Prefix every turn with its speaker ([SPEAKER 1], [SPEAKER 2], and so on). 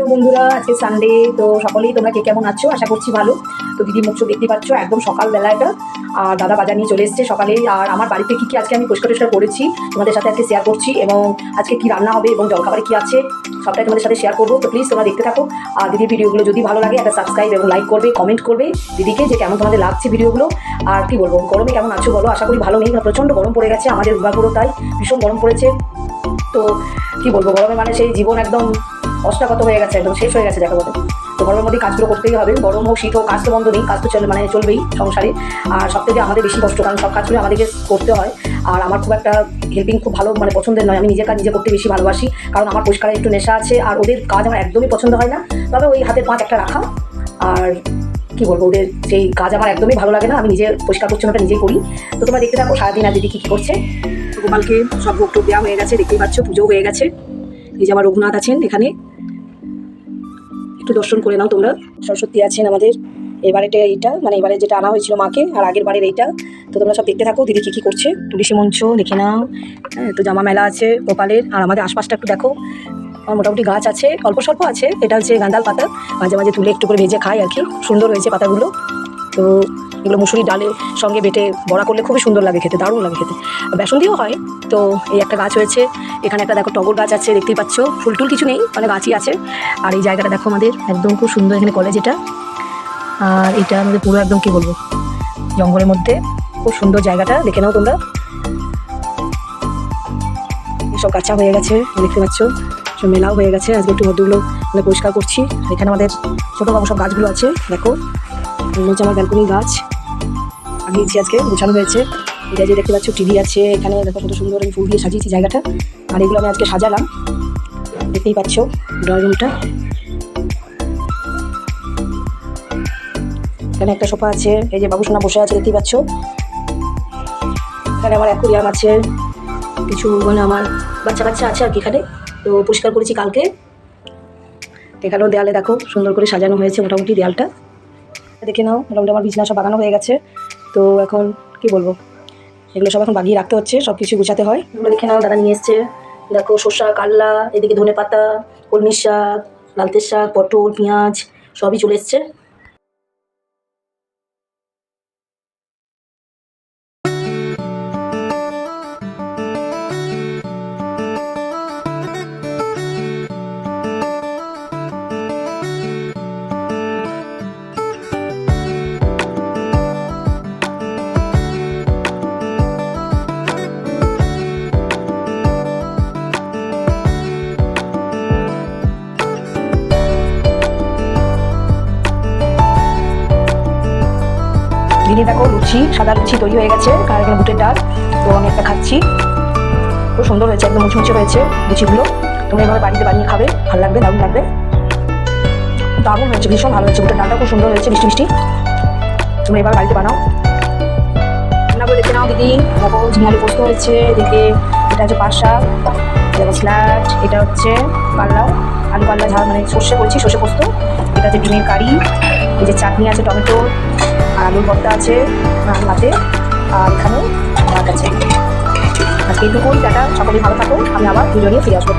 [SPEAKER 1] Hello বন্ধুরা, আজকে Sunday তো সকলেই তোমরা কে কেমন আছো? আশা করছি ভালো। তো দিদি মুখ দেখতে পাচ্ছ, একদম সকালবেলা এটা। আর দাদা বাজার নিয়ে চলে এসেছে সকালে। আর আমার বাড়িতে কী কী আজকে আমি পরিষ্কার টরিষ্কার করেছি, তোমাদের সাথে আজকে শেয়ার করছি এবং আজকে কি রান্না হবে এবং জলখাবারে কী আছে, সবটাই তোমাদের সাথে শেয়ার করব। তো প্লিজ তোমরা দেখতে থাকো। আর দিদির ভিডিওগুলো যদি ভালো লাগে, একটা সাবস্ক্রাইব এবং লাইক করবে কমেন্ট করবে দিদিকে যে কেমন তোমাদের লাগছে ভিডিওগুলো। আর কি বলব, গরমে কেমন আছো বলো? আশা করি ভালো নেই প্রচণ্ড গরম পড়ে গেছে, আমাদের দুর্গাপুরও তাই ভীষণ গরম পড়েছে। তো কি বলব, গরমে মানে সেই জীবন একদম অষ্টাগত হয়ে গেছে, একদম শেষ হয়ে গেছে দেখা বলতে তো গরমের মধ্যে কাজগুলো করতেই হবে। গরম হোক, শীত হোক, কাজ তো বন্ধ নেই, কাজ তো চলে মানে চলবেই সংসারে। আর সব থেকে আমাদের বেশি কষ্ট, কারণ সব কাজগুলো আমাদেরকে করতে হয়। আর আমার খুব একটা হেল্পিং খুব ভালো মানে পছন্দের নয়। আমি নিজের কাজ নিজে করতে বেশি ভালোবাসি, কারণ আমার পরিষ্কারের একটু নেশা আছে, আর ওদের কাজ আমার একদমই পছন্দ হয় না। তবে ওই হাতের পাঁচ একটা রাখা। আর কি বলব, ওদের সেই কাজ আমার একদমই ভালো লাগে না, আমি নিজে পরিষ্কার পরিচ্ছন্নতা নিজেই করি। তো তোমরা দেখতে থাকো, সারাদিন আর দিদি কী কী করছে। গোপালকে সব ভোগ দেওয়া হয়ে গেছে, দেখতেই পাচ্ছ পুজো হয়ে গেছে। এই যে আমার রঘুনাথ আছেন এখানে। একটু দর্শন করে নাও তোমরা। সরস্বতী আছেন আমাদের। এবারেটা এইটা মানে এবারে যেটা আনা হয়েছিল মাকে, আর আগের বারের এইটা। তো তোমরা সব দেখতে থাকো, দিদি কী কী করছে। তুলসী মঞ্চ দেখে নাও। হ্যাঁ তো জামা মেলা আছে কপালের আর আমাদের আশপাশটা একটু দেখো। আমার মোটামুটি গাছ আছে, অল্প স্বল্প আছে। এটা হচ্ছে গান্দাল পাতা। মাঝে মাঝে তুলে একটু করে ভেজে খাই আর কি। সুন্দর হয়েছে পাতাগুলো। তো এগুলো মুসুরি ডালের সঙ্গে বেটে বড়া করলে খুবই সুন্দর লাগে খেতে, দারুণ লাগে খেতে। বেসন দিয়েও হয়। তো এই একটা গাছ হয়েছে, এখানে একটা দেখো টগর গাছ আছে, দেখতেই পাচ্ছ। ফুল টুল কিছু নেই মানে গাছই আছে। আর এই জায়গাটা দেখো আমাদের, একদম খুব সুন্দর এখানে কলেজ এটা। আর এটা আমাদের পুরো একদম কি বলব, জঙ্গলের মধ্যে। খুব সুন্দর জায়গাটা, দেখে নাও তোমরা। সব কাঁচা হয়ে গেছে, দেখতে পাচ্ছ। সব মেলাও হয়ে গেছে, আজকে একটু ঘরগুলো মানে পরিষ্কার করছি। এখানে আমাদের ছোটো বড় সব গাছগুলো আছে, দেখো। হচ্ছে আমার ব্যালকনি গাছ। লাগিয়েছি আজকে গোছানো হয়েছে। এটা যে দেখতে পাচ্ছ টিভি আছে, এখানে দেখো কত সুন্দর আমি ফুল দিয়ে সাজিয়েছি জায়গাটা। আর এগুলো আমি আজকে সাজালাম। দেখতেই পাচ্ছ ড্রয়িং রুমটা এখানে একটা সোফা আছে, এই যে বাবুসোনা বসে আছে, দেখতেই পাচ্ছ। এখানে আমার অ্যাকুরিয়াম আছে। কিছু মানে আমার বাচ্চা কাচ্চা আছে আর কি এখানে। তো পরিষ্কার করেছি কালকে। এখানেও দেয়ালে, দেখো, সুন্দর করে সাজানো হয়েছে মোটামুটি দেয়ালটা। দেখে নাও, মোটামুটি আমার বিছানা সব বাগানো হয়ে গেছে। তো এখন কি বলব? এগুলো সব এখন বাগিয়ে রাখতে হচ্ছে সব কিছু গুছাতে হয়। এগুলো দেখে নাও, দাদা নিয়ে এসছে। দেখো শসা কাল্লা, এদিকে ধনে পাতা কলমির শাক, লালতের শাক, পটল, পেঁয়াজ, সবই চলে এসছে। দিদি দেখো লুচি, সাদা লুচি তৈরি হয়ে গেছে আর এখানে বুটের ডাল? তো আমি একটা খাচ্ছি। খুব সুন্দর হয়েছে, একদম মুচমুচে হয়েছে লুচিগুলো। তুমি এভাবে বাড়িতে বানিয়ে খাবে, ভালো লাগবে, দারুণ লাগবে। দারুণ হয়েছে, ভীষণ ভালো হয়েছে, বুটের ডালটা খুব সুন্দর হয়েছে, মিষ্টি মিষ্টি। তুমি এবার বাড়িতে বানাও। রান্না করে দেখে নাও, দিদি। দেখো ঝিঙালি পোস্ত হয়েছে, এদিকে এটা হচ্ছে শাক দেখো স্ল্যাট এটা হচ্ছে পাল্লা, আলু পাল্লা ঝাল মানে সর্ষে করছি, সর্ষে পোস্ত। এটা হচ্ছে ডিমের কারি, এই যে চাটনি আছে, টমেটো। আলুর ভর্তা আছে হাতে আর এখানে ভাত আছে আজকে এইটুকুন টাটা সকলেই ভালো থাকুন, আমি আবার দুজনে ফিরে আসব।